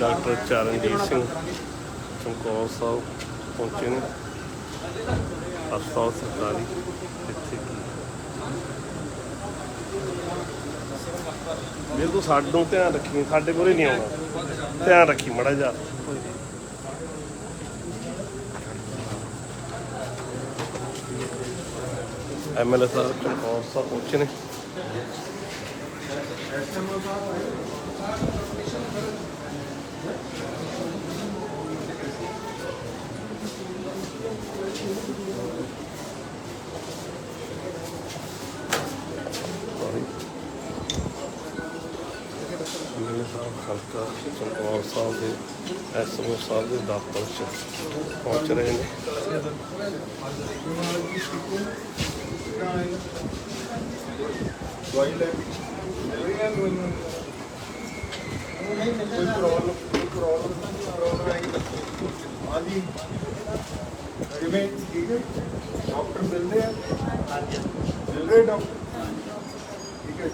Doctor Charanjit Singh, Chamkaur Sahib ਪਹੁੰਚੇ ਨੇ। ਹਸਪਤਾਲ ਸਰਕਾਰੀ, ਇੱਥੇ ਕੀ ਵੀਰ ਤੂੰ ਧਿਆਨ ਰੱਖੀ, ਸਾਡੇ ਕੋਲੇ ਨਹੀਂ ਆਉਣਾ। ਧਿਆਨ ਰੱਖੀ ਮੜਾ ਜਾ ਐਮਐਲਏ ਸਾਹਿਬ, ਚਮਕੌਰ ਸਾਹਿਬ ਪਹੁੰਚੇ ਨੇ। ਸੌਰੀ ਐਮਐਲਏ ਸਾਹਿਬ ਹਲਕਾ ਚਮਕੌਰ ਸਾਹਿਬ ਦੇ ਐਸਐਮਓ ਸਾਹਿਬ ਦੇ ਦਫ਼ਤਰ 'ਚ ਪਹੁੰਚ ਰਹੇ ਨੇ ਦਵਾਈ ਲੈ ਕੋਈ ਪ੍ਰੋਬਲਮ ਕੋਈ ਪ੍ਰੋਬਲਮ ਪ੍ਰੋਬਲਮ ਆਈ ਹਾਂਜੀ ਕਿਵੇਂ ਠੀਕ ਹੈ ਡਾਕਟਰ ਮਿਲਦੇ ਆ। ਹਾਂਜੀ ਮਿਲ ਰਹੇ ਡਾਕਟਰ। ਠੀਕ ਹੈ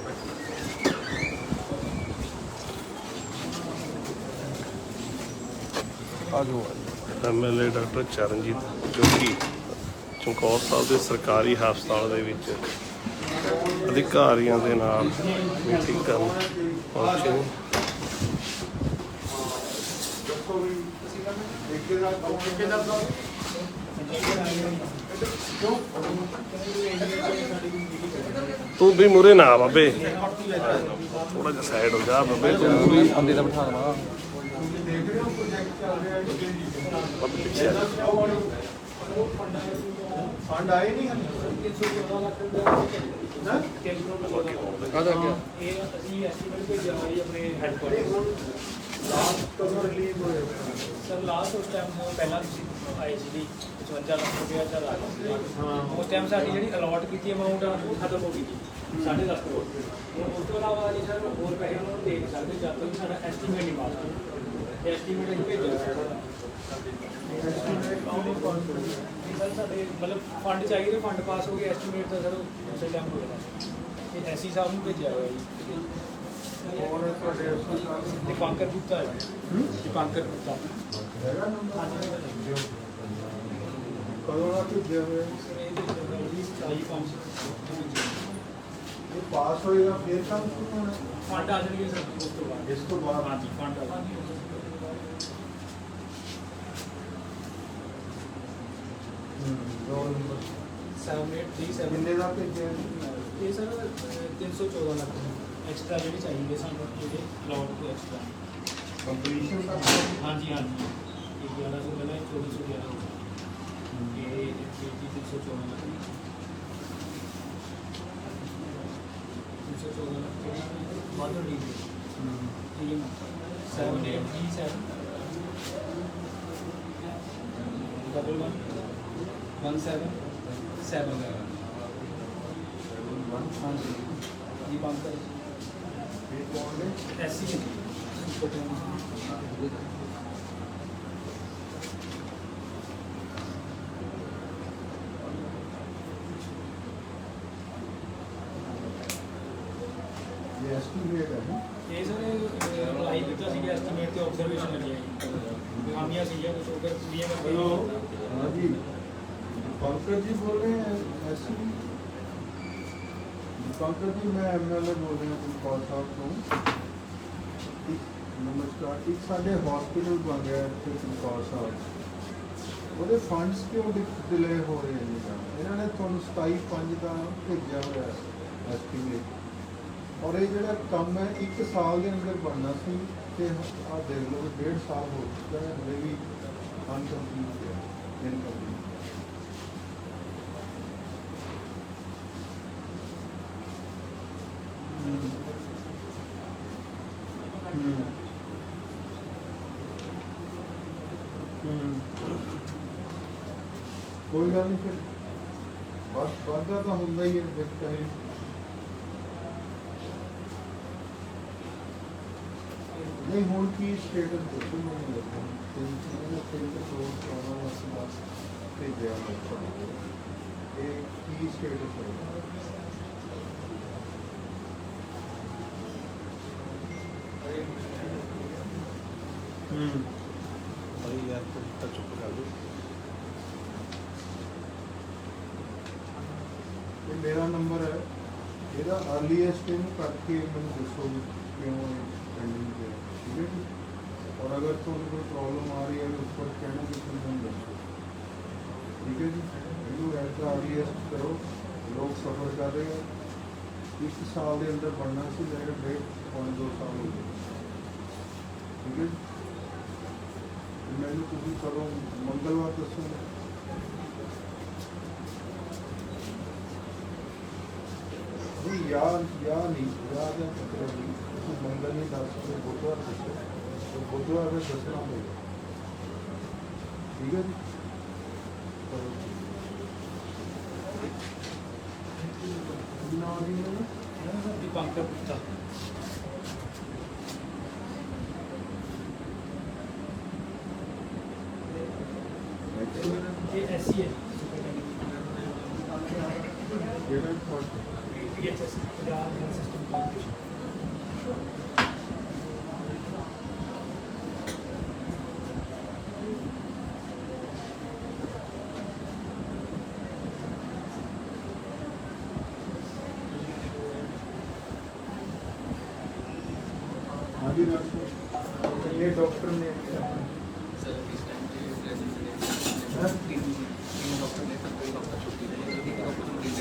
ਆਜੋ ਐਮਐਲਏ ਡਾਕਟਰ ਚਰਨਜੀਤ ਜੋ ਕਿ ਚਮਕੌਰ ਸਾਹਿਬ ਦੇ ਸਰਕਾਰੀ ਹਸਪਤਾਲ ਦੇ ਵਿੱਚ ਅਧਿਕਾਰੀਆਂ ਦੇ ਨਾਲ ਮੀਟਿੰਗ ਕਰਨ ਪਹੁੰਚੇ ਨੇ। ਦੱਸੋ ਵੀ ਠੇਕੇਦਾਰ ਠੇਕੇਦਾਰ ਸਾਹਿਬ ਤੂੰ ਵੀ ਮੁਰੇ ਨਾ ਆ ਬਾਬੇ। ਥੋੜਾ ਜਿਹਾ ਸਾਈਡ ਹੋ ਜਾ ਬਾਬੇ ਤੂੰ। ਵੀ ਅੰਦੇ ਦਾ ਬਿਠਾ ਦਵਾ। ਤੁਸੀਂ ਦੇਖ ਰਹੇ ਹੋ ਪ੍ਰੋਜੈਕਟ ਚੱਲ ਰਿਹਾ ਹੈ ਬਾਬੇ ਪਿੱਛੇ ਆ ਜਾ। ਫੰਡ ਆਏ ਨਹੀਂ ਹਨ ਨਾ ਕਾਹਦਾ ਗਿਆ ਇਹ ਅਸੀਂ ਐਸਟੀਮੇਟ ਭੇਜਿਆ ਹੋਇਆ ਜੀ। ਆਪਣੇ ਹੈੱਡਕੁਆਰਟਰ ਲਾਸਟ ਕਦੋਂ ਰਿਲੀਜ਼ ਹੋਏ ਸਰ ਲਾਸਟ ਉਸ ਟਾਈਮ ਉਹ ਪਹਿਲਾਂ ਤੁਸੀਂ ਆਏ ਸੀ 55 ਲੱਖ ਰੁਪਏ ਦਾ ਆ ਹਾਂ। ਉਸ ਟਾਈਮ ਸਾਡੀ ਜਿਹੜੀ ਅਲਾਟ ਕੀਤੀ ਅਮਾਉਂਟ ਉਹ ਖਤਮ ਹੋ ਗਈ ਜੀ 10.5 ਕਰੋੜ। ਹੁਣ ਉਸ ਤੋਂ ਇਲਾਵਾ ਜੀ ਸਰ, ਹੋਰ ਪੈਸੇ ਉਹਨਾਂ ਨੂੰ ਦੇ ਨਹੀਂ ਸਕਦੇ, ਜਦ ਤੱਕ ਸਾਡਾ ਐਸਟੀਮੇਟ ਨਹੀਂ ਪਾਸ ਐਸਟੀਮੇਟ ਅਸੀਂ ਭੇਜਿਆ ਸਰ। ਸਾਡੇ ਮਤਲਬ ਫੰਡ ਚਾਹੀਦੇ ਫੰਡ ਪਾਸ ਹੋ ਗਿਆ ਐਸਟੀਮੇਟ ਤਾਂ ਸਰ ਉਸੇ ਟਾਈਮ ਹੋ ਜਾਣਾ ਐਸੀ ਸਾਹਿਬ ਨੂੰ ਭੇਜਿਆ ਹੋਇਆ ਜੀ। ਹੋਰ ਤੁਹਾਡੇ ਹਸਪਤਾਲ ਦੀਪਾਂਕਰ ਗੁਪਤਾ ਹੈ ਦੀਪਾਂਕਰ ਗੁਪਤਾ ਹੈਗਾ ਨੰਬਰ ਹਾਂਜੀ ਕਦੋਂ ਦਾ ਭੇਜਿਆ ਹੋਇਆ ਇਹ ਪਾਸ ਹੋਏਗਾ ਫਿਰ ਕੰਮ ਸ਼ੁਰੂ ਹੋਣਾ ਫੰਡ ਆ ਜਾਣਗੇ ਸਰ ਉਸ ਤੋਂ ਬਾਅਦ ਇਸ ਤੋਂ ਬਾਅਦ ਹਾਂਜੀ ਫੰਡ ਆ ਜਾਣਗੇ ਦੋ ਨੰਬਰ 7837 ਕਿੰਨੇ ਦਾ ਭੇਜਿਆ ਇਹ ਸਰ ਅਹ, 314 ਲੱਖ ਐਕਸਟਰਾ ਜਿਹੜੀ ਚਾਹੀਦੀ ਸਾਨੂੰ ਜਿਹੜੇ ਅਲਾਟ ਤੋਂ ਐਕਸਟਰਾ ਕੰਪਲੀਸ਼ਨ ਦਾ ਹਾਂਜੀ ਹਾਂਜੀ। ਇਹ 1100 ਪਹਿਲਾਂ 2411 ਹੋ ਗਿਆ। ਇਹ 314 ਲੱਖ। 314 ਲੱਖ ਵਾਧੂ ਡੀ ਹੈ 7837 ਡਬਲ 1 1 7 7 ਹਾਂਜੀ ਜੀ ਬੰਦ ਐਸੀ ਇਹ ਐਸਟੀਮੇਟ ਹੈ ਨਾ? ਇਹ ਸਰ ਅਪਲਾਈ ਕੀਤਾ ਸੀ ਐਸਟੀਮੇਟ ਤੇ ਆਬਜ਼ਰਵੇਸ਼ਨ ਲੱਗਿਆ ਜੀ ਖਾਮੀਆਂ ਸੀ ਕੁਝ ਹੋ ਗਿਆ ਵੀ ਹੈਲੋ हाँ जी पंकज जी बोल रहे हैं ऐसे पंकज ਕਾਂਕਰ ਜੀ, ਮੈਂ ਐਮਐਲਏ ਬੋਲ ਰਿਹਾ ਗੁਰਪਾਲ ਸਾਹਿਬ ਤੋਂ। ਇੱਕ- ਨਮਸਕਾਰ, ਇੱਕ ਸਾਡੇ ਹਸਪੀਟਲ ਬਣ ਗਿਆ ਇੱਥੇ ਗੁਰਪਾਲ ਸਾਹਿਬ। ਉਹਦੇ ਫੰਡਸ ਕਿਉਂ ਡਿਲੇ ਹੋ ਰਹੇ ਨੇ ਜੀ? ਇਹਨਾਂ ਨੇ ਤੁਹਾਨੂੰ 27/5 ਦਾ ਭੇਜਿਆ ਹੋਇਆ ਐਸਟੀਮੇਟ ਔਰ ਇਹ ਜਿਹੜਾ ਕੰਮ ਹੈ, ਇੱਕ ਸਾਲ ਦੇ ਅੰਦਰ ਬਣਨਾ ਸੀ ਤੇ ਆਹ ਦੇਖ ਲਓ, ਡੇਢ ਸਾਲ ਹੋ ਚੁੱਕਾ ਹੈ ਹਲੇ ਵੀ ਅਨਕੰਪਲੀਟ ਹੈ ਇਨਕੰਪਲੀਟ ਕੋਈ ਗੱਲ ਨਹੀਂ ਫਿਰ। ਬਸ ਵਾਧਾ ਤਾਂ ਹੁੰਦਾ ਹੀ ਹੈ ਜੇ ਕਹੇ ਨਹੀਂ ਹੁਣ ਕੀ ਸਟੇਟਸ ਦੱਸੋ ਮੈਨੂੰ ਲੱਗਦਾ ਤਿੰਨ ਤਿੰਨ ਤਿੰਨ ਤੋਂ ਚੌਦਾਂ ਮਸਲਾ ਭੇਜਿਆ ਮੈਂ ਤੁਹਾਨੂੰ ਇਹ ਕੀ ਸਟੇਟਸ ਹੈ ਹੂੰ। ਭਾਈ ਯਾਰ ਤੂੰ ਤਾਂ ਚੁੱਪ ਕਰ ਲਓ ਇਹ ਮੇਰਾ ਨੰਬਰ ਹੈ। ਇਹਦਾ ਅਰਲੀਐਸਟ ਇਹਨੂੰ ਕਰਕੇ ਮੈਨੂੰ ਦੱਸੋ ਵੀ ਕਿਉਂ ਪੈਂਡਿੰਗ ਹੈ ਠੀਕ ਹੈ ਜੀ? ਔਰ ਅਗਰ ਤੁਹਾਨੂੰ ਕੋਈ ਪ੍ਰੋਬਲਮ ਆ ਰਹੀ ਹੈ ਉਸ ਪਰ ਕਹਿਣਾ ਕਿ ਤੁਸੀਂ ਦੱਸੋ। ਠੀਕ ਹੈ ਜੀ? ਇਹਨੂੰ ਐਟ ਦਾ ਅਰਲੀਐਸਟ ਕਰੋ। ਲੋਕ ਸਫਰ ਕਰ ਰਹੇ ਆ। ਇੱਕ ਸਾਲ ਦੇ ਅੰਦਰ ਬਣਨਾ ਸੀ ਮੇਰੇ ਡੇਢ ਪੌਣੇ ਦੋ ਸਾਲ ਹੋ ਗਏ। ਠੀਕ ਹੈ ਮੈਨੂੰ ਤੁਸੀਂ ਕਦੋਂ ਮੰਗਲਵਾਰ ਦੱਸੋ ਨਹੀਂ ਯਾਰ ਯਾਰ ਨਹੀਂ ਯਾਰ ਦਾ ਚੱਕਰ ਨਹੀਂ ਤੁਸੀਂ ਮੰਗਲ ਨੇ ਦੱਸ ਸਕਦੇ ਬੁੱਧਵਾਰ ਦੱਸੋ। ਤੇ ਬੁੱਧਵਾਰ ਦੇ ਦੱਸਣਾ ਪਏਗਾ ਠੀਕ ਹੈ ਜੀ? ਕਰੋ। ਕੀ ਨਾਮ ਜੀ ਇਹਨਾਂ ਦਾ ਇਹ ਐਸਸੀ ਹੈ ਜਿਹੜਾ ਤੁਹਾਡਾ PHS Punjab health system corporation ਹਾਂਜੀ ਡਾਕਟਰ ਇਹ ਡਾਕਟਰ ਨੇ ਸਰ ਇਸ ਟਾਈਮ ਤੇ ਪ੍ਰੈਜ਼ੈਂਟ ਹੈਂ? ਤਿੰਨ ਤਿੰਨ ਡਾਕਟਰ ਨੇ ਸਰ ਕੋਈ ਡਾਕਟਰ ਛੁੱਟੀ ਤੇ ਨਹੀਂ ਇੱਕ ਡਾਕਟਰ ਨੂੰ ਮਰੀਜ਼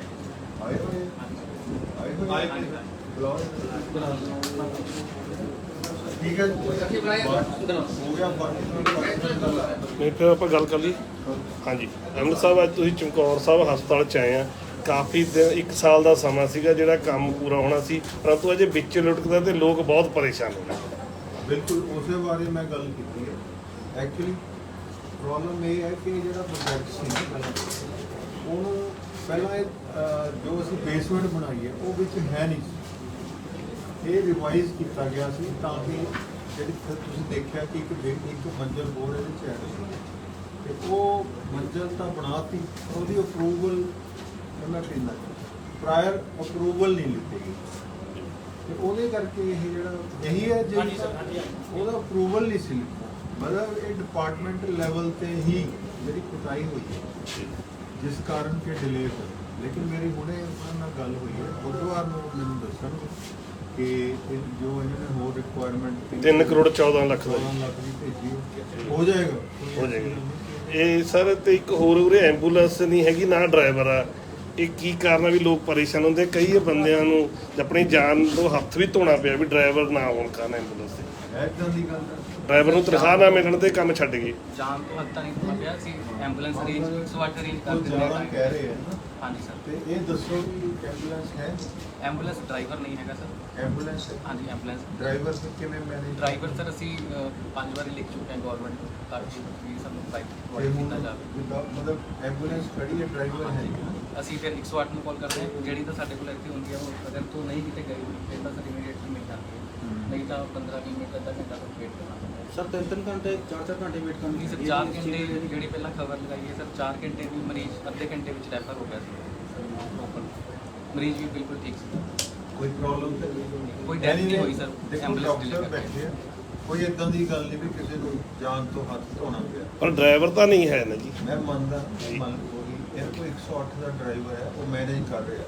ਹੈ ਆਏ ਹੋਏ ਆਏ ਹੋਏ ਬੁਲਾਓ ਠੀਕ ਹੈ ਹੋ ਗਿਆ ਬਾਕੀ ਆਪਾਂ ਗੱਲ ਕਰ ਲਈ। ਹਾਂਜੀ। ਅਮਿਤ ਸਾਹਿਬ, ਅੱਜ ਤੁਸੀਂ ਚਮਕੌਰ ਸਾਹਿਬ ਹਸਪਤਾਲ ਚ ਆਏ ਆ। ਕਾਫੀ ਦਿਨ, ਇੱਕ ਸਾਲ ਦਾ ਸਮਾਂ ਸੀਗਾ ਜਿਹੜਾ ਕੰਮ ਪੂਰਾ ਹੋਣਾ ਸੀ। ਪਰੰਤੂ ਅਜੇ ਵਿੱਚ ਲੁਟਕਦਾ ਤੇ ਲੋਕ ਬਹੁਤ ਪਰੇਸ਼ਾਨ ਹੋ ਰਹੇ ਬਿਲਕੁਲ, ਉਸੇ ਬਾਰੇ ਮੈਂ ਗੱਲ ਕੀਤੀ ਹੈ। ਐਕਚੁਅਲੀ ਪ੍ਰੋਬਲਮ ਇਹ ਹੈ ਕਿ ਜਿਹੜਾ ਪ੍ਰੋਜੈਕਟ ਸੀ, ਉਹਨੂੰ ਪਹਿਲਾਂ ਇਹ ਅਹ, ਜੋ ਅਸੀਂ ਬੇਸਮੈਂਟ ਬਣਾਈ ਹੈ ਉਹ ਵਿੱਚ ਹੈ ਨਹੀਂ ਸੀ। ਇਹ ਰਿਵਾਈਜ਼ ਕੀਤਾ ਗਿਆ ਸੀ ਤਾਂ ਕਿ ਜਿਹੜੀ ਫਿਰ ਤੁਸੀਂ ਦੇਖਿਆ ਕਿ ਇੱਕ ਬੇ- ਇੱਕ ਮੰਜ਼ਲ ਹੋਰ ਇਹਦੇ ਚ ਐਡ ਸੀ ਤੇ ਉਹ ਮੰਜ਼ਲ ਤਾਂ ਬਣਾਤੀ ਉਹਦੀ ਅਪਰੂਵਲ ਮੈਂ ਕਹਿੰਦਾ ਪ੍ਰਾਇਰ ਅਪਰੂਵਲ ਨਹੀਂ ਲਿੱਤੀ ਗਈ। ਤੇ ਉਹਦੇ ਕਰਕੇ ਇਹ ਜਿਹੜਾ ਇਹੀ ਹੈ ਹਾਂਜੀ ਸਰ, ਹਾਂਜੀ, ਹਾਂਜੀ। ਉਹਦਾ ਅਪਰੂਵਲ ਨਹੀਂ ਸੀ ਲਿੱਤਾ। ਮਤਲਬ ਇਹ ਡਿਪਾਰਟਮੈਂਟ ਲੈਵਲ ਤੇ ਹੀ ਜਿਹੜੀ ਕੁਟਾਈ ਹੋਈ ਹੈ। ਜਿਸ ਕਾਰਨ ਕਿ ਡਿਲੇ ਹੋਇਆ ਲੇਕਿਨ ਮੇਰੀ ਹੁਣੇ ਉਹਨਾਂ ਨਾਲ ਗੱਲ ਹੋਈ ਹੈ। ਬੁੱਧਵਾਰ ਨੂੰ ਮੈਨੂੰ ਦੱਸਣਗੇ ਕਿ ਇਹ ਜੋ ਇਹਨਾਂ ਨੇ ਹੋਰ ਰਿਕੁਆਇਰਮੈਂਟ 3 ਕਰੋੜ 14 ਲੱਖ ਦਾ 14 ਲੱਖ ਦੀ ਭੇਜੀ ਹੈ। ਹੋ ਜਾਏਗਾ। ਕੋਈ ਹੋ ਐਸੀ ਜਾਏਗਾ। ਗੱਲ ਨਹੀਂ। ਇਹ ਸਰ ਤੇ ਇੱਕ ਹੋਰ ਉਰੇ ਐਂਬੂਲੈਂਸ ਨਹੀਂ ਹੈਗੀ ਨਾ ਡਰਾਈਵਰ ਆ। ਇਹ ਕੀ ਕਾਰਨ ਆ ਵੀ ਲੋਕ ਪਰੇਸ਼ਾਨ ਹੁੰਦੇ ਕਈ ਬੰਦਿਆਂ ਨੂੰ ਆਪਣੀ ਜਾਨ ਤੋਂ ਹੱਥ ਵੀ ਧੋਣਾ ਪਿਆ ਵੀ ਡਰਾਈਵਰ ਨਾ ਹੋਣ ਕਾਰਨ ਐਂਬੂਲੈਂਸ ਦੇ ਏਦਾਂ ਦੀ ਗੱਲ ਹੈ ਡਰਾਈਵਰ ਨੂੰ ਤਨਖਾਹ ਨਾ ਮਿਲਣ ਤੇ ਕੰਮ ਛੱਡ ਗਏ। ਜਾਨ ਤੋਂ ਤਾਂ ਨਹੀਂ ਪਹੁੰਚ ਪਿਆ ਸੀ। ਐਂਬੂਲੈਂਸ ਅਰੇਂਜ 108 ਅਰੇਂਜ ਕਰ ਦਿੰਦੇ ਕਹਿ ਰਹੇ ਹਨ ਹਾਂਜੀ ਸਰ ਤੇ ਇਹ ਦੱਸੋ ਕਿ ਐਂਬੂਲੈਂਸ ਹੈ? ਐਂਬੂਲੈਂਸ ਡਰਾਈਵਰ ਨਹੀਂ ਹੈਗਾ ਸਰ ਐਂਬੂਲੈਂਸ ਹਾਂਜੀ ਐਂਬੂਲੈਂਸ। ਡਰਾਈਵਰ ਨੂੰ ਕਿਵੇਂ ਮੈਨੇਜ ਡਰਾਈਵਰ ਸਰ ਅਸੀਂ ਅਹ, ਪੰਜ ਵਾਰੀ ਲਿਖ ਚੁੱਕੇ ਹਾਂ ਗਵਰਨਮੈਂਟ ਨੂੰ ਤਾਂ ਕਿ ਵੀ ਸਾਨੂੰ ਪ੍ਰਾਈਵੇਟ ਤੇ ਪ੍ਰੋਵਾਈਡ ਕੀਤਾ ਜਾਵੇ। ਮਤਲਬ ਐਂਬੂਲੈਂਸ ਖੜੀ ਹੈ ਡਰਾਈਵਰ ਹੈ। ਅਸੀਂ ਫਿਰ 108 ਨੂੰ ਕਾਲ ਕਰਦੇ ਹਾਂ। ਜਿਹੜੀ ਤਾਂ ਸਾਡੇ ਕੋਲ ਇੱਥੇ ਹੁੰਦੀ ਹੈ ਉਹ ਅਗਰ ਤੋਂ ਨਹੀਂ ਕਿਤੇ ਗਈ ਹੋਈ ਫਿਰ ਤਾਂ ਸਰ ਇਮੀਡੀਏਟਲੀ ਮਿਲ ਜਾਂਦੀ ਹੈ ਨਹੀਂ ਤਾਂ 15 20 ਮਿੰਟ ਅੱਧਾ ਘੰਟਾ ਤੱਕ ਵੇਟ ਕਰਨਾ ਪੈਂਦਾ ਹੈ। ਸਰ ਤਿੰਨ ਤਿੰਨ ਘੰਟੇ ਚਾਰ ਚਾਰ ਘੰਟੇ ਵੇਟ ਕਰਨੀ ਸਰ 4 ਘੰਟੇ ਜਿਹੜੀ ਪਹਿਲਾਂ ਖਬਰ ਲਗਾਈ ਹੈ ਸਰ 4 ਘੰਟੇ ਵੀ ਮਰੀਜ਼ ਅੱਧੇ ਘੰਟੇ ਵਿੱਚ ਰੈਫਰ ਹੋ ਗਿਆ ਸੀ। ਮਰੀਜ਼ ਵੀ ਬਿਲਕੁਲ ਠੀਕ ਸੀ। ਕੋਈ ਪ੍ਰੋਬਲਮ ਤਾਂ ਨਹੀਂ ਕੋਈ death ਨਹੀਂ ਹੋਈ ਸਰ, delay ਕਰਕੇ। ਬੈਠੇ ਕੋਈ ਇਦਾਂ ਦੀ ਗੱਲ ਨਹੀਂ ਵੀ ਕਿਸੇ ਨੂੰ ਜਾਨ ਤੋਂ ਹੱਥ ਧੋਣਾ ਪਿਆ। ਪਰ ਡਰਾਈਵਰ ਤਾਂ ਨਹੀਂ ਹੈ ਨਾ ਜੀ। ਮੈਂ ਮੰਨਦਾ ਮੰਨ ਕੋਈ ਇਹ ਕੋਈ 108 ਦਾ ਡਰਾਈਵਰ ਹੈ ਉਹ ਮੈਨੇਜ ਕਰ ਰਿਹਾ।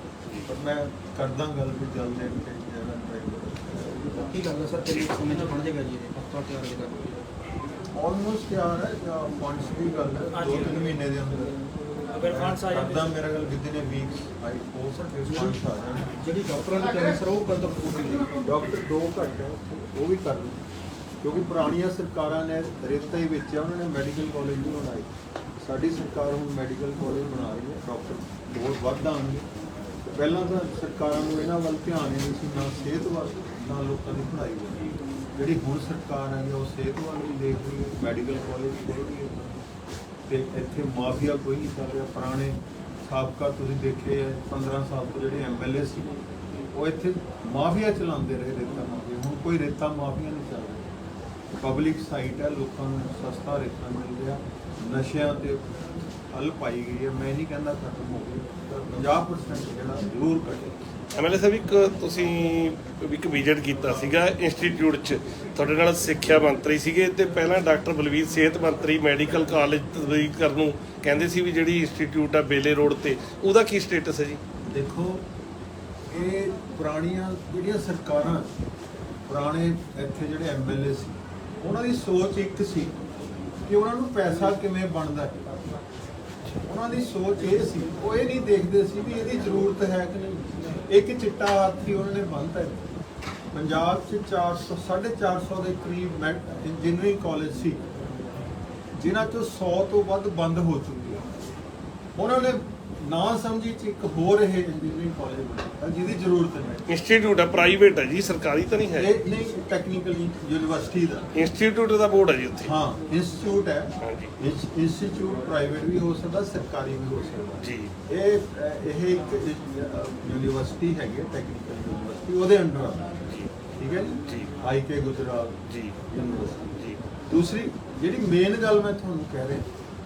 ਪਰ ਮੈਂ ਕਰਦਾ ਗੱਲ ਵੀ ਜਲਦ ਜਿਹੜਾ ਡਰਾਈਵਰ ਕੀ ਗੱਲ ਹੈ ਸਰ? ਕਿੰਨੇ ਕੁ ਸਮੇਂ ਚ ਬਣ ਜਾਏਗਾ ਜੀ ਇਹ? ਹਫਤਾ ਤਿਆਰ ਹੋ ਜਾਏਗਾ ਆਲਮੋਸਟ ਤਿਆਰ ਹੈ ਜਾਂ ਫੰਡਸ ਦੀ ਗੱਲ ਹੈ? ਦੋ ਹਾਂਜੀ। ਤਿੰਨ ਮਹੀਨੇ ਦੇ ਅੰਦਰ। ਆ ਜਾਂਦੇ। ਮੇਰਾ ਗੱਲ within a week I course funds ਆ ਜਾਣਗੇ ਜਿਹੜੀ ਡਾਕਟਰਾਂ ਦੀ ਕਮੀ ਸਰ ਉਹ ਕਦੋਂ ਪੂਰੀ ਹੋਈ ਡਾਕਟਰ ਦੋ ਘੱਟ ਹੈ ਉੱਥੇ, ਉਹ ਵੀ ਕਰ ਲਓ। ਕਿਉਂਕਿ ਪੁਰਾਣੀਆਂ ਸਰਕਾਰਾਂ ਨੇ ਰੇਤਾ ਹੀ ਵੇਚਿਆ ਉਹਨਾਂ ਨੇ ਮੈਡੀਕਲ ਕਾਲਜ ਨਹੀਂ ਬਣਾਏ। ਸਾਡੀ ਸਰਕਾਰ ਹੁਣ ਮੈਡੀਕਲ ਕਾਲਜ ਬਣਾ ਰਹੀ ਹੈ ਡਾਕਟਰ ਬਹੁਤ ਵੱਧ ਆਉਣਗੇ। ਪਹਿਲਾਂ ਤਾਂ ਸਰਕਾਰਾਂ ਨੂੰ ਇਹਨਾਂ ਵੱਲ ਧਿਆਨ ਹੀ ਨਹੀਂ ਸੀ ਨਾ ਸਿਹਤ ਵੱਲ। ਨਾ ਲੋਕਾਂ ਦੀ ਪੜ੍ਹਾਈ ਵੱਲ ਜਿਹੜੀ ਹੁਣ ਸਰਕਾਰ ਹੈ ਉਹ ਸਿਹਤ ਵੱਲ ਵੀ ਦੇਖ ਰਹੀ ਹੈ ਮੈਡੀਕਲ ਕਾਲਜ ਵੀ ਰਹੀ ਹੈ। ਤੇ ਇੱਥੇ ਮਾਫੀਆ ਕੋਈ ਨਹੀਂ ਚੱਲ ਰਿਹਾ। ਪੁਰਾਣੇ ਸਾਬਕਾ ਤੁਸੀਂ ਦੇਖੇ ਹੈ 15 ਸਾਲ ਤੋਂ ਜਿਹੜੇ ਐਮਐਲਏ ਸੀ, ਉਹ ਇੱਥੇ ਮਾਫੀਆ ਚਲਾਉਂਦੇ ਰਹੇ ਰੇਤਾ ਮਾਫੀਆ। ਹੁਣ ਕੋਈ ਰੇਤਾ ਮਾਫੀਆ ਨਹੀਂ ਚੱਲ ਰਿਹਾ। ਪਬਲਿਕ ਸਾਈਟ ਹੈ ਲੋਕਾਂ ਨੂੰ ਸਸਤਾ ਰੇਤਾ ਮਿਲ ਰਿਹਾ। ਨਸ਼ਿਆਂ ਤੇ ਹੱਲ ਪਾਈ ਗਈ ਹੈ ਮੈਂ ਨਹੀਂ ਕਹਿੰਦਾ ਖਤਮ ਹੋ ਗਈ 50% ਜਿਹੜਾ ਜ਼ਰੂਰ ਘਟੇ ਐਮਐਲਏ ਸਾਹਿਬ, ਇੱਕ ਤੁਸੀਂ ਇੱਕ ਵਿਜ਼ਿਟ ਕੀਤਾ ਸੀਗਾ ਇੰਸਟੀਚਿਊਟ 'ਚ। ਤੁਹਾਡੇ ਨਾਲ ਸਿੱਖਿਆ ਮੰਤਰੀ ਸੀਗੇ ਤੇ ਪਹਿਲਾਂ ਡਾਕਟਰ ਬਲਵੀਰ ਸਿਹਤ ਮੰਤਰੀ ਮੈਡੀਕਲ ਕਾਲਜ ਤਸਦੀਕ ਕਰਨ ਨੂੰ ਕਹਿੰਦੇ ਸੀ ਵੀ ਜਿਹੜੀ ਇੰਸਟੀਚਿਊਟ ਆ ਬੇਲੇ ਰੋਡ ਤੇ, ਉਹਦਾ ਕੀ ਸਟੇਟਸ ਹੈ ਜੀ? ਦੇਖੋ, ਇਹ ਪੁਰਾਣੀਆਂ ਜਿਹੜੀਆਂ ਸਰਕਾਰਾਂ, ਪੁਰਾਣੇ ਇੱਥੇ ਜਿਹੜੇ ਐਮਐਲਏ ਸੀ, ਉਹਨਾਂ ਦੀ ਸੋਚ ਇੱਕ ਸੀ ਕਿ ਉਹਨਾਂ ਨੂੰ ਪੈਸਾ ਕਿਵੇਂ ਬਣਦਾ ਉਹਨਾਂ ਦੀ ਸੋਚ ਇਹ ਸੀ, ਉਹ ਇਹ ਨਹੀਂ ਦੇਖਦੇ ਸੀ ਵੀ ਇਹਦੀ ਜ਼ਰੂਰਤ ਹੈ ਕਿ ਨਹੀਂ। ਇੱਕ ਚਿੱਟਾ ਹਾਥੀ ਉਹਨਾਂ ਨੇ ਬੰਨ੍ਹਤਾ ਹੈ ਪੰਜਾਬ 'ਚ 400 450 ਦੇ ਕਰੀਬ ਇੰਜੀਨੀਅਰਿੰਗ ਕਾਲਜ ਸੀ। ਜਿਨ੍ਹਾਂ ਚੋਂ 100 ਤੋਂ ਵੱਧ ਬੰਦ ਹੋ ਚੁੱਕੇ ਆ ਉਹਨਾਂ ਨੇ ਨਾ ਸਮਝੀ ਚ ਇੱਕ ਹੋਰ ਇਹ ਇੰਜੀਨੀਅਰਿੰਗ ਕਾਲਜ ਬਣਾਇਆ ਜਿਹਦੀ ਜ਼ਰੂਰਤ ਨਹੀਂ। ਇੰਸਟੀਚਿਊਟ ਹੈ ਪ੍ਰਾਈਵੇਟ ਹੈ ਜੀ ਸਰਕਾਰੀ ਤਾਂ ਨਹੀਂ ਹੈ। ਇਹ ਨਹੀਂ ਟੈਕਨੀਕਲ ਯੂਨੀਵਰਸਿਟੀ ਦਾ। ਇੰਸਟੀਚਿਊਟ ਦਾ ਬੋਰਡ ਹੈ ਜੀ ਉੱਥੇ। ਹਾਂ ਇੰਸਟੀਚਿਊਟ ਹੈ। ਹਾਂਜੀ। ਇੰਸਟੀਚਿਊਟ ਪ੍ਰਾਈਵੇਟ ਵੀ ਹੋ ਸਕਦਾ ਸਰਕਾਰੀ ਵੀ ਹੋ ਸਕਦਾ। ਜੀ। ਇਹ ਇਹ ਇੱਕ ਯੂਨੀਵਰਸਿਟੀ ਹੈਗੀ ਟੈਕਨੀਕਲ ਯੂਨੀਵਰਸਿਟੀ ਉਹਦੇ ਅੰਡਰ ਆ। ਜੀ। ਠੀਕ ਹੈ ਜੀ। ਜੀ। ਆਈ ਕੇ ਗੁਜਰਾਤ ਜੀ। ਯੂਨੀਵਰਸਿਟੀ ਜੀ। ਦੂਸਰੀ ਜਿਹੜੀ ਮੇਨ ਗੱਲ ਮੈਂ ਤੁਹਾਨੂੰ ਕਹਿ ਰਿਹਾ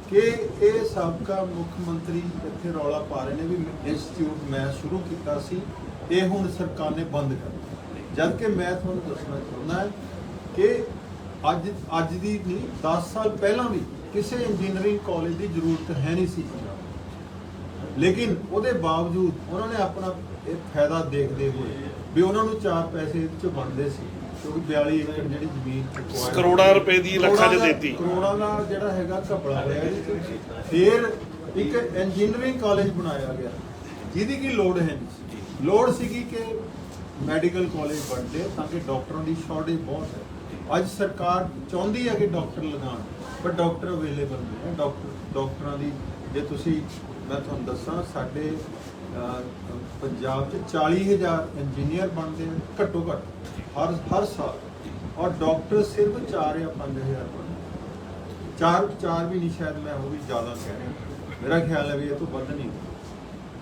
ਕਿ ਇਹ ਸਾਬਕਾ ਮੁੱਖ ਮੰਤਰੀ ਇੱਥੇ ਰੌਲਾ ਪਾ ਰਹੇ ਨੇ ਵੀ ਇੰਸਟੀਚਿਊਟ ਮੈਂ ਸ਼ੁਰੂ ਕੀਤਾ ਸੀ, ਇਹ ਹੁਣ ਸਰਕਾਰ ਨੇ ਬੰਦ ਕਰ ਦਿੱਤਾ। ਜਦ ਕਿ ਮੈਂ ਤੁਹਾਨੂੰ ਦੱਸਣਾ ਚਾਹੁੰਦਾ ਕਿ ਅੱਜ ਅੱਜ ਦੀ ਨਹੀਂ 10 ਸਾਲ ਪਹਿਲਾਂ ਵੀ ਕਿਸੇ ਇੰਜੀਨੀਅਰਿੰਗ ਕਾਲਜ ਦੀ ਜ਼ਰੂਰਤ ਹੈ ਨਹੀਂ ਸੀ। ਪੰਜਾਬ ਲੇਕਿਨ ਉਹਦੇ ਬਾਵਜੂਦ ਉਹਨਾਂ ਨੇ ਆਪਣਾ ਇਹ ਫਾਇਦਾ ਦੇਖਦੇ ਹੋਏ ਵੀ ਉਹਨਾਂ ਨੂੰ ਚਾਰ ਪੈਸੇ ਇਹਦੇ ਚੋਂ ਬਣਦੇ ਸੀ। ਕਿਉਂਕਿ 42 ਏਕੜ ਜਿਹੜੀ ਜ਼ਮੀਨ acquire ਕਰੋੜਾਂ ਰੁਪਏ ਦੀ ਲੱਖਾਂ 'ਚ ਕਰੋੜਾਂ ਦਾ- ਦੇਤੀ। ਕਰੋੜਾਂ ਦਾ ਜਿਹੜਾ ਹੈਗਾ ਘਪਲਾ ਹੋਇਆ 'ਚ। ਫਿਰ ਇੱਕ ਇੰਜੀਨੀਅਰਿੰਗ ਕਾਲਜ ਬਣਾਇਆ ਗਿਆ ਜਿਹਦੀ ਕੀ ਲੋੜ ਹੈ ਨਹੀਂ। ਲੋੜ ਸੀਗੀ ਕਿ ਮੈਡੀਕਲ ਕਾਲਜ ਬਣਦੇ ਤਾਂ ਕਿ ਡਾਕਟਰਾਂ ਦੀ ਸ਼ਾਰਟੇਜ ਬਹੁਤ ਹੈ ਅੱਜ ਸਰਕਾਰ ਚਾਹੁੰਦੀ ਹੈ ਕਿ ਡਾਕਟਰ ਲਗਾਉਣ ਪਰ ਡਾਕਟਰ ਅਵੇਲੇਬਲ ਨਹੀਂ ਹੈ ਡਾਕਟਰ ਡਾਕਟਰਾਂ ਦੀ ਜੇ ਤੁਸੀਂ ਮੈਂ ਤੁਹਾਨੂੰ ਦੱਸਾਂ ਸਾਡੇ ਪੰਜਾਬ 'ਚ 40000 ਇੰਜੀਨੀਅਰ ਬਣਦੇ ਨੇ ਘੱਟੋ ਘੱਟ ਹਰ ਹਰ ਸਾਲ। ਔਰ ਡਾਕਟਰ ਸਿਰਫ 4 ਜਾਂ 5000 ਬਣਦੇ ਚਾਰ ਚਾਰ ਵੀ ਨਹੀਂ ਸ਼ਾਇਦ ਮੈਂ ਉਹ ਵੀ ਜ਼ਿਆਦਾ ਕਹਿ ਰਿਹਾ। ਮੇਰਾ ਖਿਆਲ ਹੈ ਵੀ ਇਹ ਤੋਂ ਵੱਧ ਨਹੀਂ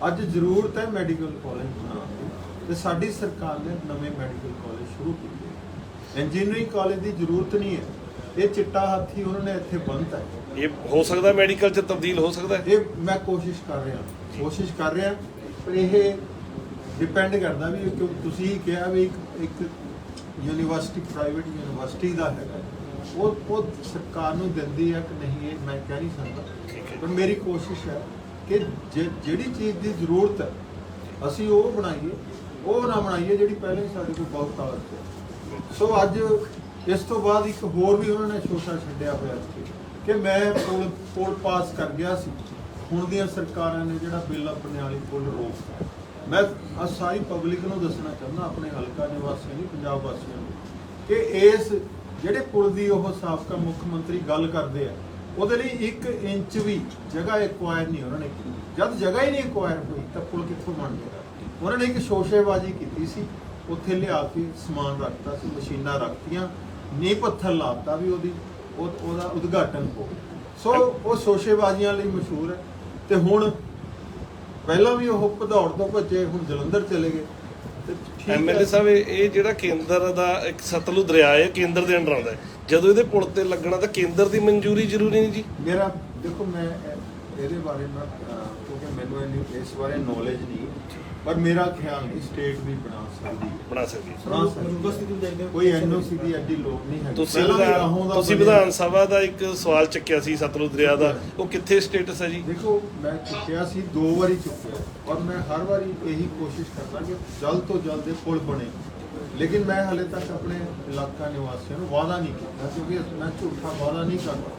ਅੱਜ ਜ਼ਰੂਰਤ ਹੈ ਮੈਡੀਕਲ ਕਾਲਜ ਬਣਾਉਣ ਦੀ। ਤੇ ਸਾਡੀ ਸਰਕਾਰ ਨੇ ਨਵੇਂ ਮੈਡੀਕਲ ਕਾਲਜ ਸ਼ੁਰੂ ਕੀਤੇ। ਇੰਜੀਨੀਅਰਿੰਗ ਕਾਲਜ ਦੀ ਜ਼ਰੂਰਤ ਨਹੀਂ ਹੈ। ਇਹ ਚਿੱਟਾ ਹਾਥੀ ਉਹਨਾਂ ਨੇ ਇੱਥੇ ਬੰਨ੍ਹਤਾ ਹੈ। ਇਹ ਹੋ ਸਕਦਾ ਮੈਡੀਕਲ 'ਚ ਤਬਦੀਲ ਹੋ ਸਕਦਾ ਇਹ ਮੈਂ ਕੋਸ਼ਿਸ਼ ਕਰ ਰਿਹਾ। ਕੋਸ਼ਿਸ਼ ਕਰ ਰਿਹਾ ਪਰ ਇਹ ਡਿਪੈਂਡ ਕਰਦਾ ਵੀ ਕਿਉਂ ਤੁਸੀਂ ਕਿਹਾ ਵੀ ਇੱਕ ਇੱਕ ਯੂਨੀਵਰਸਿਟੀ ਪ੍ਰਾਈਵੇਟ ਯੂਨੀਵਰਸਿਟੀ ਦਾ ਹੈਗਾ ਉਹ ਉਹ ਸਰਕਾਰ ਨੂੰ ਦਿੰਦੀ ਹੈ ਕਿ ਨਹੀਂ ਇਹ ਮੈਂ ਕਹਿ ਨਹੀਂ ਸਕਦਾ। ਪਰ ਮੇਰੀ ਕੋਸ਼ਿਸ਼ ਹੈ ਕਿ ਜਿਹੜੀ ਚੀਜ਼ ਦੀ ਜ਼ਰੂਰਤ ਹੈ ਅਸੀਂ ਉਹ ਬਣਾਈਏ ਉਹ ਨਾ ਬਣਾਈਏ ਜਿਹੜੀ ਪਹਿਲਾਂ ਹੀ ਸਾਡੇ ਕੋਲ ਬਹੁਤ ਤਾਕਤ ਹੈ ਸੋ ਅੱਜ ਇਸ ਤੋਂ ਬਾਅਦ ਇੱਕ ਹੋਰ ਵੀ ਉਹਨਾਂ ਨੇ ਸ਼ੋਸ਼ਾ ਛੱਡਿਆ ਹੋਇਆ ਸੀ ਕਿ ਮੈਂ ਪੁਲ ਪੁਲ ਪਾਸ ਕਰ ਗਿਆ ਸੀ। ਹੁਣ ਦੀਆਂ ਸਰਕਾਰਾਂ ਨੇ ਜਿਹੜਾ ਬਿੱਲ ਆਪਣੇ ਵਾਲੀ ਪੁਲ ਰੋਕ ਮੈਂ ਆ ਸਾਰੀ ਪਬਲਿਕ ਨੂੰ ਦੱਸਣਾ ਚਾਹੁੰਦਾ, ਆਪਣੇ ਹਲਕਾ ਨਿਵਾਸੀਆਂ ਨੂੰ, ਪੰਜਾਬ ਵਾਸੀਆਂ ਨੂੰ, ਕਿ ਇਸ ਜਿਹੜੇ ਪੁਲ ਦੀ ਉਹ ਸਾਬਕਾ ਮੁੱਖ ਮੰਤਰੀ ਗੱਲ ਕਰਦੇ ਆ, ਉਹਦੇ ਲਈ 1 ਇੰਚ ਵੀ ਜਗ੍ਹਾ ਐਕਵਾਇਰ ਨਹੀਂ ਉਹਨਾਂ ਨੇ ਕੀਤੀ। ਜਦ ਜਗ੍ਹਾ ਹੀ ਨਹੀਂ ਐਕਵਾਇਰ ਹੋਈ, ਤਾਂ ਪੁਲ ਕਿੱਥੋਂ ਬਣ ਗਿਆ? ਉਹਨਾਂ ਨੇ ਇੱਕ ਸ਼ੋਸ਼ੇਬਾਜ਼ੀ ਕੀਤੀ ਸੀ। ਉੱਥੇ ਲਿਆ ਕੇ ਸਮਾਨ ਰੱਖਤਾ ਸੀ, ਮਸ਼ੀਨਾਂ ਰੱਖਤੀਆਂ, ਨੀਂਹ ਪੱਥਰ ਲਾਤਾ ਵੀ ਉਹਦੀ, ਉਹ- ਉਹਦਾ ਉਦਘਾਟਨ ਹੋ ਸੋ ਉਹ ਸ਼ੋਸ਼ੇਬਾਜ਼ੀਆਂ ਲਈ ਮਸ਼ਹੂਰ ਹੈ। ਤੇ ਹੁਣ ਪਹਿਲਾਂ ਵੀ ਉਹ ਭਦੌੜ ਤੋਂ ਭੱਜੇ ਹੁਣ ਜਲੰਧਰ ਚਲੇ ਗਏ। ਐਮਐਲਏ ਸਾਹਿਬ ਇਹ ਜਿਹੜਾ ਕੇਂਦਰ ਦਾ ਇੱਕ ਸਤਲੁਜ ਦਰਿਆ ਹੈ ਕੇਂਦਰ ਦੇ ਅੰਡਰ ਆਉਂਦਾ ਹੈ। ਜਦੋਂ ਇਹਦੇ ਪੁਲ ਤੇ ਲੱਗਣਾ ਤਾਂ ਕੇਂਦਰ ਦੀ ਮਨਜ਼ੂਰੀ ਜ਼ਰੂਰੀ ਨਹੀਂ ਜੀ। ਮੇਰਾ ਦੇਖੋ ਮੈਂ ਇਹ- ਇਹਦੇ ਬਾਰੇ ਮੈਂ ਕਿਉਂਕਿ ਮੈਨੂੰ ਇਸ ਬਾਰੇ ਨੌਲੇਜ ਨਹੀਂ। ਪਰ ਮੇਰਾ ਖਿਆਲ ਨਹੀਂ ਸਟੇਟ ਵੀ ਬਣਾ ਸਕਦੀ ਹੈ। ਬਣਾ ਸਕਦੇ ਹੋ। ਬਣਾ ਸਥਿਤੀ ਨੂੰ ਦੇਖਦੇ ਕੋਈ ਐਨਓਸੀ ਦੀ ਐਡੀ ਲੋੜ ਨਹੀਂ ਹੈ ਤੁਸੀਂ ਵਿਧਾਨ ਤੁਸੀਂ ਵਿਧਾਨ ਸਭਾ ਦਾ ਇੱਕ ਸਵਾਲ ਚੱਕਿਆ ਸੀ ਸਤਲੁਜ ਦਰਿਆ ਦਾ। ਉਹ ਕਿੱਥੇ ਸਟੇਟਸ ਹੈ ਜੀ? ਦੇਖੋ ਮੈਂ ਚੁੱਕਿਆ ਸੀ ਦੋ ਵਾਰੀ ਚੁੱਕਿਆ। ਔਰ ਮੈਂ ਹਰ ਵਾਰੀ ਇਹੀ ਕੋਸ਼ਿਸ਼ ਕਰਦਾ ਕਿ ਜਲਦ ਤੋਂ ਜਲਦ ਇਹ ਪੁਲ ਬਣੇ। ਲੇਕਿਨ ਮੈਂ ਹਲੇ ਤੱਕ ਆਪਣੇ ਇਲਾਕਾ ਨਿਵਾਸੀਆਂ ਨੂੰ ਵਾਅਦਾ ਨਹੀਂ ਕੀਤਾ ਕਿਉਂਕਿ ਮੈਂ ਝੂਠਾ ਵਾਅਦਾ ਨਹੀਂ ਕਰਦਾ।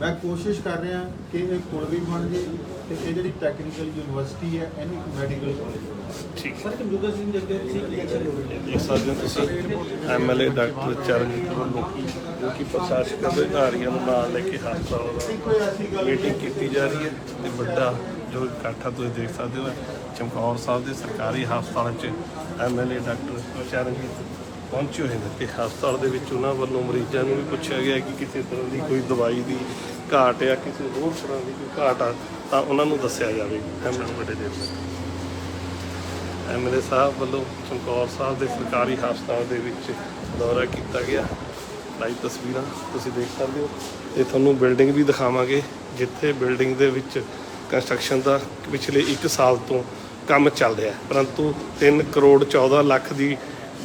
ਮੈਂ ਕੋਸ਼ਿਸ਼ ਕਰ ਰਿਹਾ ਕਿ ਇਹ ਪੁਲ ਵੀ ਬਣ ਜੇ ਤੇ ਇਹ ਜਿਹੜੀ ਟੈਕਨੀਕਲ ਯੂਨੀਵਰਸਿਟੀ ਹੈ ਇਹਨੂੰ ਇੱਕ ਮੈਡੀਕਲ ਕਾਲਜ ਠੀਕ। ਸਰ ਕੰਪਿਊਟਰ ਸਿੰਘ ਜੱਗੇ ਤੁਸੀਂ ਇਲੈਕਸ਼ਨ ਹੋ ਰਹੇ ਦੇਖ ਸਕਦੇ ਹੋ ਤੁਸੀਂ ਐਮਐਲਏ ਡਾਕਟਰ ਚਰਨਜੀਤ ਵੱਲੋਂ ਜੋ ਕਿ ਪ੍ਰਸ਼ਾਸਕ ਅਧਿਕਾਰੀਆਂ ਨੂੰ ਨਾਲ ਲੈ ਕੇ ਹਸਪਤਾਲ ਦਾ ਮੀਟਿੰਗ ਕੀਤੀ ਜਾ ਰਹੀ ਹੈ ਤੇ ਵੱਡਾ ਜੋ ਇਕੱਠਾ ਤੁਸੀਂ ਦੇਖ ਸਕਦੇ ਹੋ ਚਮਕੌਰ ਸਾਹਿਬ ਦੇ ਸਰਕਾਰੀ ਹਸਪਤਾਲ 'ਚ ਐਮਐਲਏ ਡਾਕਟਰ ਚਰਨਜੀਤ ਪਹੁੰਚੇ ਹੋਏ ਨੇ ਤੇ ਹਸਪਤਾਲ ਦੇ ਵਿੱਚ ਉਹਨਾਂ ਵੱਲੋਂ ਮਰੀਜ਼ਾਂ ਨੂੰ ਵੀ ਪੁੱਛਿਆ ਗਿਆ ਕਿ ਕਿਸੇ ਤਰ੍ਹਾਂ ਦੀ ਕੋਈ ਦਵਾਈ ਦੀ ਘਾਟ ਜਾਂ ਕਿਸੇ ਹੋਰ ਤਰ੍ਹਾਂ ਦੀ ਕੋਈ ਘਾਟ ਆ ਤਾਂ ਉਹਨਾਂ ਨੂੰ ਦੱਸਿਆ ਜਾਵੇ। ਐਮਐਲਏ ਵੱਡੇ ਦੇ ਐਮਐਲਏ ਸਾਹਿਬ ਵੱਲੋਂ ਚਮਕੌਰ ਸਾਹਿਬ ਦੇ ਸਰਕਾਰੀ ਹਸਪਤਾਲ ਦੇ ਵਿੱਚ ਦੌਰਾ ਕੀਤਾ ਗਿਆ। ਲਾਈਵ ਤਸਵੀਰਾਂ ਤੁਸੀਂ ਦੇਖ ਸਕਦੇ ਹੋ। ਤੇ ਤੁਹਾਨੂੰ ਬਿਲਡਿੰਗ ਵੀ ਦਿਖਾਵਾਂਗੇ ਜਿੱਥੇ ਬਿਲਡਿੰਗ ਦੇ ਵਿੱਚ ਕੰਸਟਰਕਸ਼ਨ ਦਾ ਪਿਛਲੇ 1 ਸਾਲ ਤੋਂ ਕੰਮ ਚੱਲ ਰਿਹਾ ਹੈ। ਪਰੰਤੂ 3 ਕਰੋੜ 14 ਲੱਖ ਦੀ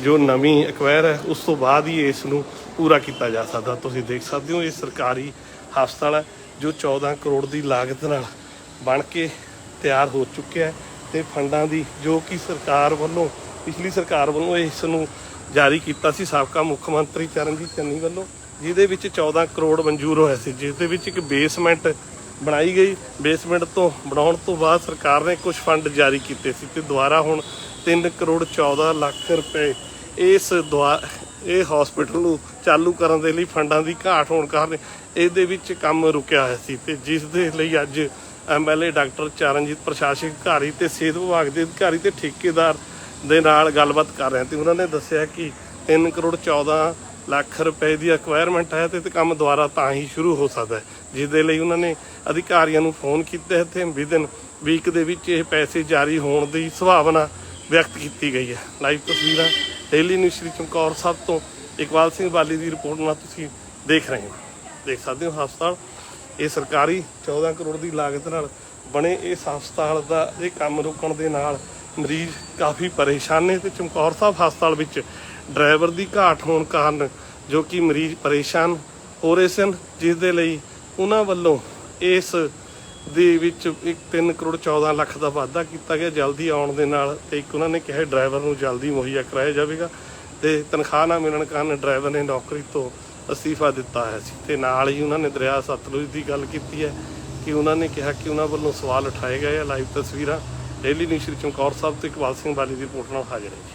ਜੋ ਨਵੀਂ ਐਕਵਾਇਰ ਹੈ, ਉਸ ਤੋਂ ਬਾਅਦ ਹੀ ਇਸ ਨੂੰ ਪੂਰਾ ਕੀਤਾ ਜਾ ਸਕਦਾ। ਤੁਸੀਂ ਦੇਖ ਸਕਦੇ ਹੋ, ਇਹ ਸਰਕਾਰੀ ਹਸਪਤਾਲ ਹੈ, ਜੋ 14 ਕਰੋੜ ਦੀ ਲਾਗਤ ਨਾਲ ਬਣ ਕੇ ਤਿਆਰ ਹੋ ਚੁੱਕਿਆ ਹੈ ਤੇ ਫੰਡਾਂ ਦੀ, ਜੋ ਕਿ ਸਰਕਾਰ ਵੱਲੋਂ, ਪਿਛਲੀ ਸਰਕਾਰ ਵੱਲੋਂ ਇਸ ਨੂੰ ਜਾਰੀ ਕੀਤਾ ਸੀ, ਸਾਬਕਾ ਮੁੱਖ ਮੰਤਰੀ ਚਰਨਜੀਤ ਚੰਨੀ ਵੱਲੋਂ, ਜਿਹਦੇ ਵਿੱਚ 14 ਕਰੋੜ ਮਨਜ਼ੂਰ ਹੋਇਆ ਸੀ ਜਿਸ ਦੇ ਵਿੱਚ ਇੱਕ ਬੇਸਮੈਂਟ ਬਣਾਈ ਗਈ। ਬੇਸਮੈਂਟ ਤੋਂ ਬਣਾਉਣ ਤੋਂ ਬਾਅਦ ਸਰਕਾਰ ਨੇ ਕੁਝ ਫੰਡ ਜਾਰੀ ਕੀਤੇ ਸੀ ਤੇ ਦੁਬਾਰਾ ਹੁਣ 3 ਕਰੋੜ 14 ਲੱਖ ਰੁਪਏ ਇਸ ਦੁਆ ਇਹ ਹਸਪੀਟਲ ਨੂੰ ਚਾਲੂ ਕਰਨ ਦੇ ਲਈ ਫੰਡਾਂ ਦੀ ਘਾਟ ਹੋਣ ਕਾਰਨ ਇਹਦੇ ਵਿੱਚ ਕੰਮ ਰੁਕਿਆ ਹੋਇਆ ਸੀ ਤੇ ਜਿਸ ਦੇ ਲਈ ਅੱਜ ਐਮਐਲਏ ਡਾਕਟਰ ਚਰਨਜੀਤ ਪ੍ਰਸ਼ਾਸਕ ਅਧਿਕਾਰੀ ਤੇ ਸਿਹਤ ਵਿਭਾਗ ਦੇ ਅਧਿਕਾਰੀ ਤੇ ਠੇਕੇਦਾਰ ਦੇ ਨਾਲ ਗੱਲਬਾਤ ਕਰ ਰਹੇ ਤੇ ਉਹਨਾਂ ਨੇ ਦੱਸਿਆ ਕਿ 3 ਕਰੋੜ 14 ਲੱਖ ਰੁਪਏ ਦੀ ਰਿਕੁਆਇਰਮੈਂਟ ਹੈ ਤੇ ਕੰਮ ਦੁਬਾਰਾ ਤਾਂ ਹੀ ਸ਼ੁਰੂ ਹੋ ਸਕਦਾ ਹੈ ਜਿਸ ਦੇ ਲਈ ਉਹਨਾਂ ਨੇ ਅਧਿਕਾਰੀਆਂ ਨੂੰ ਫੋਨ ਕੀਤਾ ਹੈ ਤੇ ਵਿਦਨ ਵੀਕ ਦੇ ਵਿੱਚ ਇਹ ਪੈਸੇ ਜਾਰੀ ਹੋਣ ਦੀ ਸੰਭਾਵਨਾ ਵਿਅਕਤ ਕੀਤੀ ਗਈ ਹੈ। ਲਾਈਵ ਤਸਵੀਰਾਂ ਡੇਲੀ ਨਿਊਜ਼ ਸ਼੍ਰੀ ਚਮਕੌਰ ਸਾਹਿਬ ਤੋਂ ਇਕਬਾਲ ਸਿੰਘ ਬਾਲੀ ਦੀ ਰਿਪੋਰਟ ਨਾਲ ਤੁਸੀਂ ਦੇਖ ਰਹੇ ਹੋ। ਦੇਖ ਸਕਦੇ ਹੋ ਹਸਪਤਾਲ ਇਹ ਸਰਕਾਰੀ 14 ਕਰੋੜ ਦੀ ਲਾਗਤ ਨਾਲ ਬਣੇ ਇਸ ਹਸਪਤਾਲ ਦਾ ਇਹ ਕੰਮ ਰੋਕਣ ਦੇ ਨਾਲ ਮਰੀਜ਼ ਕਾਫੀ ਪਰੇਸ਼ਾਨ ਨੇ ਤੇ ਚਮਕੌਰ ਸਾਹਿਬ ਹਸਪਤਾਲ ਵਿੱਚ ਡਰਾਈਵਰ ਦੀ ਘਾਟ ਹੋਣ ਕਾਰਨ ਜੋ ਕਿ ਮਰੀਜ਼ ਪਰੇਸ਼ਾਨ ਹੋ ਰਹੇ ਸਨ ਜਿਸ ਦੇ ਲਈ ਉਹਨਾਂ ਵੱਲੋਂ ਇਸ ਦੇ ਵਿੱਚ ਇੱਕ 3 ਕਰੋੜ 14 ਲੱਖ ਦਾ ਵਾਅਦਾ ਕੀਤਾ ਗਿਆ, ਜਲਦੀ ਆਉਣ ਦੇ ਨਾਲ ਤੇ ਇੱਕ ਉਹਨਾਂ ਨੇ ਕਿਹਾ ਡਰਾਈਵਰ ਨੂੰ ਜਲਦੀ ਮੁਹੱਈਆ ਕਰਾਇਆ ਜਾਵੇਗਾ ਤੇ ਤਨਖਾਹ ਨਾ ਮਿਲਣ ਕਾਰਨ ਡਰਾਈਵਰ ਨੇ ਨੌਕਰੀ ਤੋਂ ਅਸਤੀਫਾ ਦਿੱਤਾ ਹੈ ਸੀ ਤੇ ਨਾਲ ਹੀ ਉਹਨਾਂ ਨੇ ਦਰਿਆ ਸਤਲੁਜ ਦੀ ਗੱਲ ਕੀਤੀ ਹੈ ਕਿ ਉਹਨਾਂ ਨੇ ਕਿਹਾ ਕਿ ਉਹਨਾਂ ਵੱਲੋਂ ਸਵਾਲ ਉਠਾਏ ਗਏ ਆ, ਲਾਈਵ ਤਸਵੀਰਾਂ। ਡੇਲੀ ਨਿਊਜ਼ ਸ਼੍ਰੀ ਚਮਕੌਰ ਸਾਹਿਬ ਤੋਂ ਇਕਬਾਲ ਸਿੰਘ ਬਾਲੀ ਦੀ ਰਿਪੋਰਟ ਨਾਲ ਹਾਜ਼ਰ ਹੈ